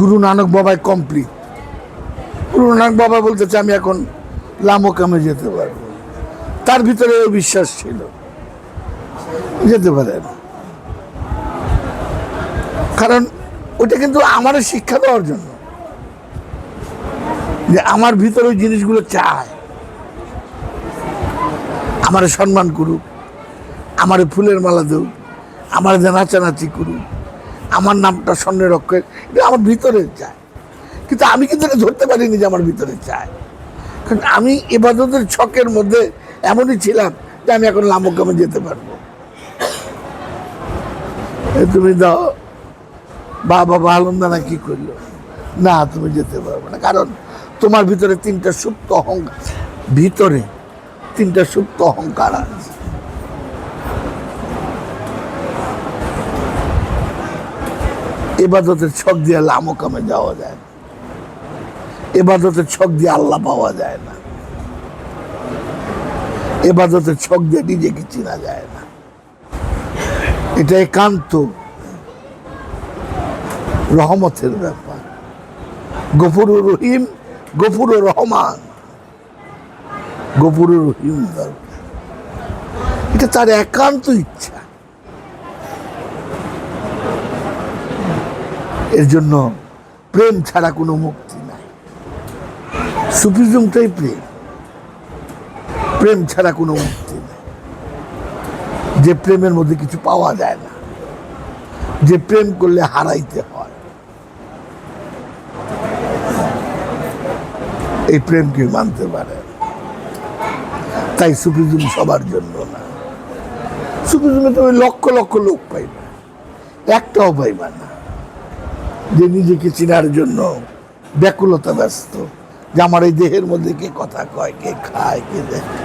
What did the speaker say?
গুরু নানক বাবাই কমপ্লিট গুরু নানক বাবা বলতেছে আমি এখন লামকামে যেতে পারব। তার ভিতরে বিশ্বাস ছিল। যেতে পারে না। কারণ ওটা কিন্তু আমার শিক্ষা দেওয়ার জন্য। যে আমার ভিতরে ওই জিনিসগুলো চায়। আমার সম্মান করুক। আমার ফুলের মালা দেউক। আমার নাচানাচি করুক। আমার নামটা স্বর্ণের অক্ষর এটা আমার ভিতরে চায়। কিন্তু আমি কিন্তু এটা ধরতে পারিনি যে আমার ভিতরে চায়। কারণ আমি এবাদতের ছকের মধ্যে এমনই ছিলাম যে আমি এখন লামকামে যেতে পারব। তুমি দাও, বাবা আলন্দানা কি করল? না, তুমি যেতে পারবে না। কারণ তোমার ভিতরে তিনটা সুপ্ত অহংকার, ভিতরে তিনটা সুপ্ত অহংকার আছে। এবাদতের ছক দিয়ে লামো কামে যাওয়া যায় না। এবাদতের ছক দিয়ে আল্লাহ পাওয়া যায় না। এবাদতের ছক দিয়ে নিজেকে চেনা যায় না। এটা একান্ত রহমতের ব্যাপার। গফুরুর রহিম, গফুরুর রহমান। গফুরুর রহিম দরকার। এটা তার একান্ত ইচ্ছা। এর জন্য প্রেম ছাড়া কোনো মুক্তি নাই। সুফিজমটাই প্রেম। প্রেম ছাড়া কোনো মুক্তি নাই। যে প্রেমের মধ্যে কিছু পাওয়া যায় না। যে প্রেম করলে হারাইতে হয়। এই প্রেমকে মানতে পারে তাই সুফিজম সবার জন্য না। সুফিজমে তুমি লক্ষ লক্ষ লোক পাইবে। একটাও পাইবা না। যে নিজেকে চেনার জন্য ব্যাকুলতা ব্যস্ত, যে আমার এই দেহের মধ্যে কে কথা কয়, কে খায়, কে দেখে